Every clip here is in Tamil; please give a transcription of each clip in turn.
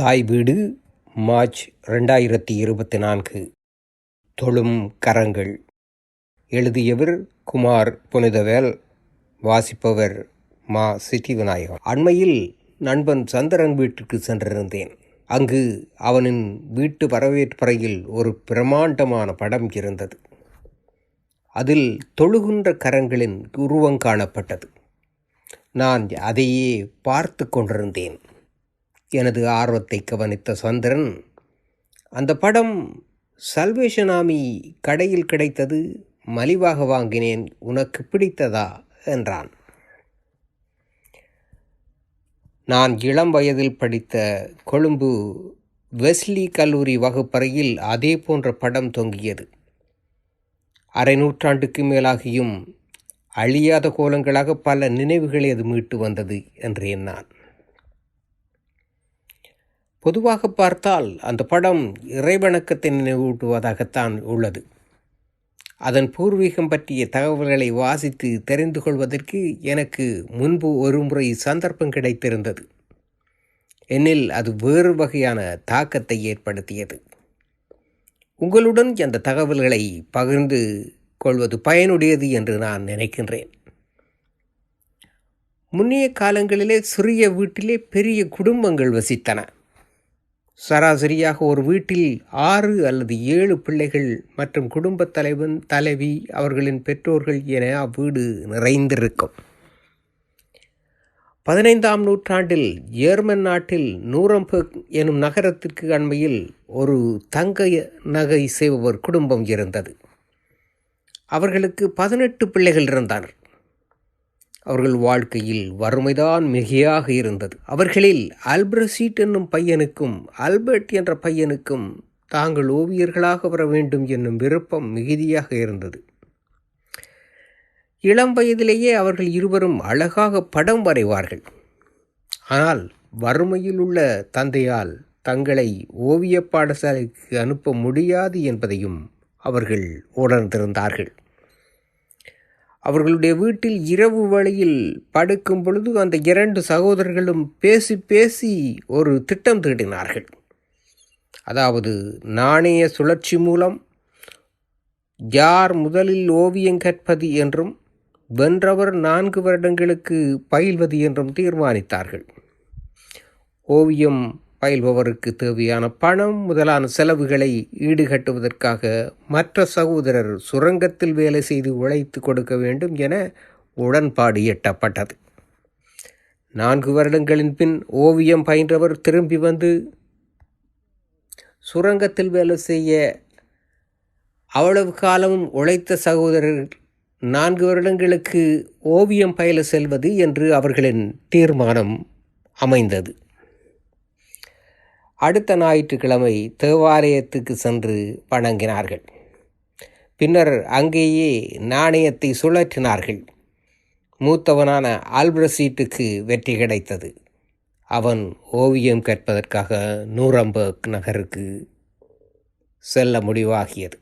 தாய் வீடு மார்ச் ரெண்டாயிரத்தி இருபத்தி நான்கு தொழும் கரங்கள். எழுதியவர் குமார் புனிதவேல் வாசிப்பவர் மா சிட்டி விநாயகம் அண்மையில் நண்பன் சந்திரன் வீட்டுக்கு சென்றிருந்தேன். அங்கு அவனின் வீட்டு வரவேற்பறையில் ஒரு பிரமாண்டமான படம் இருந்தது. அதில் தொழுகின்ற கரங்களின் உருவம் காணப்பட்டது. நான் அதையே பார்த்து கொண்டிருந்தேன். எனது ஆர்வத்தை கவனித்த சந்திரன் அந்த படம் சல்வேஷனாமி கடையில் கிடைத்தது மலிவாக வாங்கினேன் உனக்கு பிடித்ததா? என்றான். நான் இளம் வயதில் படித்த கொழும்பு வெஸ்லி கல்லூரி வகுப்பறையில் அதே போன்ற படம் தொங்கியது. அரை நூற்றாண்டுக்கு மேலாகியும் அழியாத கோலங்களாக பல நினைவுகளை அது மீட்டு வந்தது என்றேன் நான் பொதுவாக பார்த்தால் அந்த படம் இறைவணக்கத்தை நினைவூட்டுவதாகத்தான் உள்ளது. அதன் பூர்வீகம் பற்றிய தகவல்களை வாசித்து தெரிந்து கொள்வதற்கு எனக்கு முன்பு ஒரு முறை சந்தர்ப்பம் கிடைத்திருந்தது. என்னில் அது வேறு வகையான தாக்கத்தை ஏற்படுத்தியது. உங்களுடன் அந்த தகவல்களை பகிர்ந்து கொள்வது பயனுடையது என்று நான் நினைக்கின்றேன். முன்னைய காலங்களிலே சிறிய வீட்டிலே பெரிய குடும்பங்கள் வசித்தன. சராசரியாக ஒரு வீட்டில் ஆறு அல்லது ஏழு பிள்ளைகள் மற்றும் குடும்பத் தலைவன் தலைவி அவர்களின் பெற்றோர்கள் என அவ்வீடு நிறைந்திருக்கும். பதினைந்தாம் நூற்றாண்டில் ஜேர்மன் நாட்டில் நூரம்பெக் எனும் நகரத்திற்கு அண்மையில் ஒரு தங்க நகை செய்பவர் குடும்பம் இருந்தது. அவர்களுக்கு பதினெட்டு பிள்ளைகள் இருந்தனர் அவர்கள் வாழ்க்கையில் வறுமைதான் மிகையாக இருந்தது. அவர்களில் ஆல்பிரசீட் என்னும் பையனுக்கும் ஆல்பர்ட் என்ற பையனுக்கும் தாங்கள் ஓவியர்களாக வர வேண்டும் என்னும் விருப்பம் மிகுதியாக இருந்தது. இளம் வயதிலேயே அவர்கள் இருவரும் அழகாக படம் வரைவார்கள். ஆனால் வறுமையில் உள்ள தந்தையால் தங்களை ஓவிய பாடசாலைக்கு அனுப்ப முடியாது என்பதையும் அவர்கள் உணர்ந்திருந்தார்கள். அவர்களுடைய வீட்டில் இரவு வழியில் படுக்கும் பொழுது அந்த இரண்டு சகோதரர்களும் பேசி பேசி ஒரு திட்டம் தீட்டினார்கள் அதாவது நாணய சுழற்சி மூலம் யார் முதலில் ஓவியம் கற்பது என்றும் வென்றவர் நான்கு வருடங்களுக்கு பயில்வது என்றும் தீர்மானித்தார்கள். ஓவியம் பயில்பவருக்கு தேவையான பணம் முதலான செலவுகளை ஈடுகட்டுவதற்காக மற்ற சகோதரர் சுரங்கத்தில் வேலை செய்து உழைத்து கொடுக்க வேண்டும் என உடன்பாடு எட்டப்பட்டது. நான்கு வருடங்களின் பின் ஓவியம் பயின்றவர் திரும்பி வந்து சுரங்கத்தில் வேலை செய்ய அவ்வளவு காலமும் உழைத்த சகோதரர் நான்கு வருடங்களுக்கு ஓவியம் பயில செல்வது என்று அவர்களின் தீர்மானம் அமைந்தது. அடுத்த ஞாயிற்றுக்கிழமை தேவாலயத்துக்கு சென்று வணங்கினார்கள். பின்னர் அங்கேயே நாணயத்தை சுழற்றினார்கள். மூத்தவனான ஆல்பிரசீட்டுக்கு வெற்றி கிடைத்தது. அவன் ஓவியம் கற்பதற்காக நூரம்பர்க் நகருக்கு செல்ல முடிவாகியது.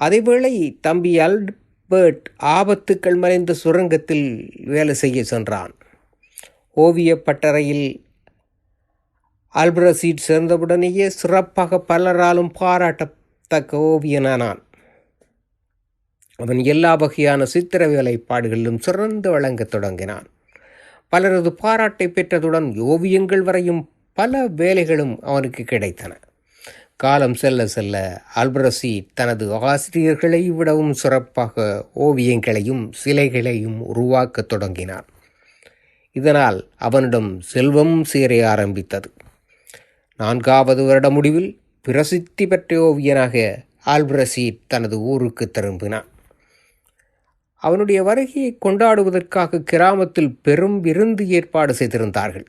அதேவேளை தம்பி அல்பர்ட் ஆபத்துக்கள் மறைந்த சுரங்கத்தில் வேலை செய்ய சென்றான். ஓவிய பட்டறையில் அல்பிரசீட் சேர்ந்தவுடனேயே சிறப்பாக பலராலும் பாராட்டத்தக்க ஓவியனானான். அவன் எல்லா வகையான சித்திர வேலைப்பாடுகளிலும் சிறந்து வழங்கத் தொடங்கினான். பலரது பாராட்டை பெற்றதுடன் ஓவியங்கள் வரையும் பல வேலைகளும் அவனுக்கு கிடைத்தன. காலம் செல்ல செல்ல அல்பிரசி தனது ஆசிரியர்களை விடவும் சிறப்பாக ஓவியங்களையும் சிலைகளையும் உருவாக்கத் தொடங்கினான். இதனால் அவனிடம் செல்வம் சேர ஆரம்பித்தது. நான்காவது வருட முடிவில் பிரசித்தி பெற்ற ஓவியனாக ஆல்பிரசீட் தனது ஊருக்கு திரும்பினான். அவனுடைய வருகையை கொண்டாடுவதற்காக கிராமத்தில் பெரும் விருந்து ஏற்பாடு செய்திருந்தார்கள்.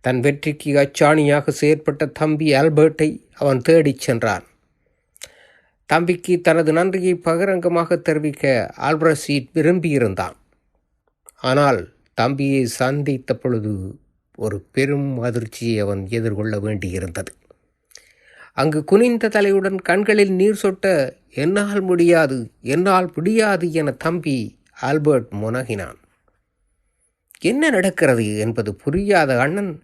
தன் வெற்றிக்கு அச்சாணியாக செயற்பட்ட தம்பி ஆல்பர்ட்டை அவன் தேடிச் சென்றான். தம்பிக்கு தனது நன்றியை பகிரங்கமாக தெரிவிக்க ஆல்பிரசீட் விரும்பியிருந்தான். ஆனால் தம்பியை சந்தித்த பொழுது ஒரு பெரும் அதிர்ச்சியை அவன் எதிர்கொள்ள வேண்டியிருந்தது. அங்கு குனிந்த தலையுடன் கண்களில் நீர் சொட்ட என்னால் முடியாது என்னால் முடியாது என தம்பி ஆல்பர்ட் முனகினான். என்ன நடக்கிறது? என்பது புரியாத அண்ணன்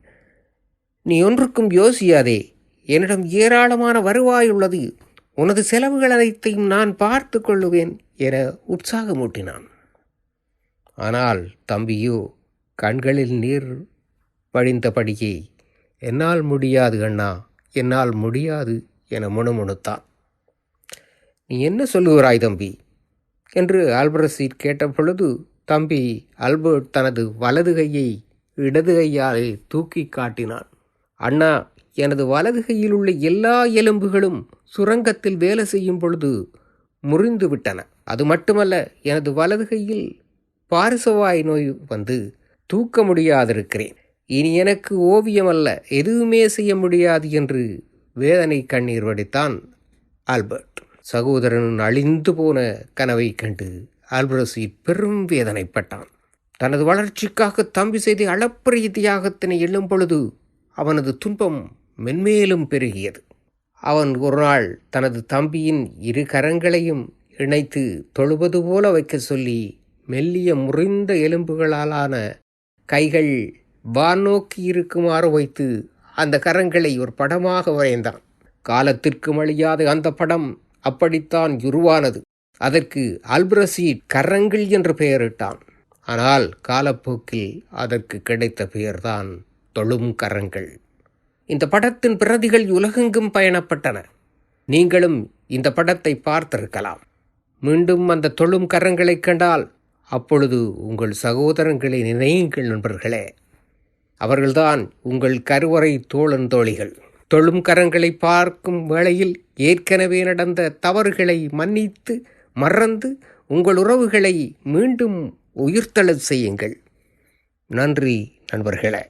நீ ஒன்றுக்கும் யோசியாதே என்னிடம் ஏராளமான வருவாய் உள்ளது உனது செலவுகள் அனைத்தையும் நான் பார்த்து கொள்ளுவேன் என உற்சாகமூட்டினான். ஆனால் தம்பியோ கண்களில் நீர் வழிந்தபடியே என்னால் முடியாது அண்ணா என்னால் முடியாது என முணுமுணுத்தான். நீ என்ன சொல்லுகிறாய் தம்பி? என்று ஆல்பரசீட் கேட்டபொழுது தம்பி ஆல்பர்ட் தனது வலது கையை இடது கையாலே தூக்கி காட்டினான். அண்ணா எனது வலது கையில் உள்ள எல்லா எலும்புகளும் சுரங்கத்தில் வேலை செய்யும் பொழுது முறிந்து விட்டன. அது மட்டுமல்ல எனது வலது கையில் பாரிசவாய் நோய் வந்து தூக்க முடியாதிருக்கிறேன். இனி எனக்கு ஓவியம் அல்ல எதுவுமே செய்ய முடியாது என்று வேதனை கண்ணீர் வடித்தான் ஆல்பர்ட். சகோதரன் அழிந்து போன கனவை கண்டு ஆல்பரசி பெரும் வேதனைப்பட்டான் தனது வளர்ச்சிக்காக தம்பி செய்த அளப்பரிய தியாகத்தினை எழும் பொழுது அவனது துன்பம் மென்மேலும் பெருகியது. அவன் ஒரு நாள் தனது தம்பியின் இரு கரங்களையும் இணைத்து தொழுவது போல வைக்க சொல்லி மெல்லிய முறிந்த எலும்புகளாலான கைகள் வானோக்கி இருக்குமாறு வைத்து அந்த கரங்களை ஒரு படமாக வரைந்தான். காலத்திற்கு அழியாத அந்த படம் அப்படித்தான் உருவானது. அதற்கு அல்பிரசீட் கரங்கள் என்று பெயரிட்டான். ஆனால் காலப்போக்கில் அதற்கு கிடைத்த பெயர்தான் தொழும் கரங்கள். இந்த படத்தின் பிரதிகள் உலகெங்கும் பயணப்பட்டன. நீங்களும் இந்த படத்தை பார்த்திருக்கலாம். மீண்டும் அந்த தொழும் கரங்களைக் கண்டால் அப்பொழுது உங்கள் சகோதரங்களை நினையுங்கள் நண்பர்களே. அவர்கள்தான் உங்கள் கருவறை தோழன் தோழிகள். தொழும் கரங்களை பார்க்கும் வேளையில் ஏற்கனவே நடந்த தவறுகளை மன்னித்து மறந்து உங்கள் உறவுகளை மீண்டும் உயிர்த்தள செய்யுங்கள். நன்றி நண்பர்களே.